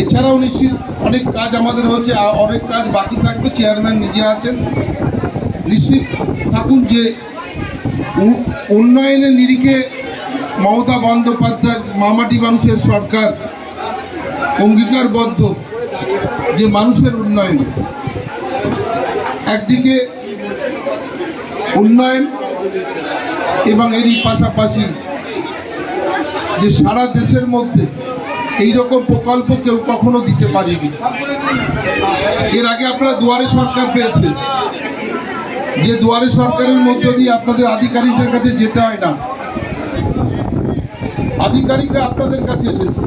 এছাড়াও নিশ্চিত অনেক কাজ আমাদের হচ্ছে অনেক কাজ বাকি থাকবে চেয়ারম্যান নিজে আছেন। নিশ্চিত থাকুন যে উন্নয়নের নিরিখে মমতা বন্দ্যোপাধ্যায়, মামাটি মানুষের সরকার অঙ্গীকারবদ্ধ যে মানুষের উন্নয়ন। একদিকে উন্নয়ন এবং এরই পাশাপাশি যে সারা দেশের মধ্যে এই রকম প্রকল্প কেউ কখনো দিতে পারেনি। এর আগে আপনারা দুয়ারে সরকার পেয়েছেন। যে দুয়ারে সরকারের মধ্য দিয়ে আপনাদের আধিকারিকদের কাছে যেতে হয় না। আধিকারিকরা আপনাদের কাছে এসেছে।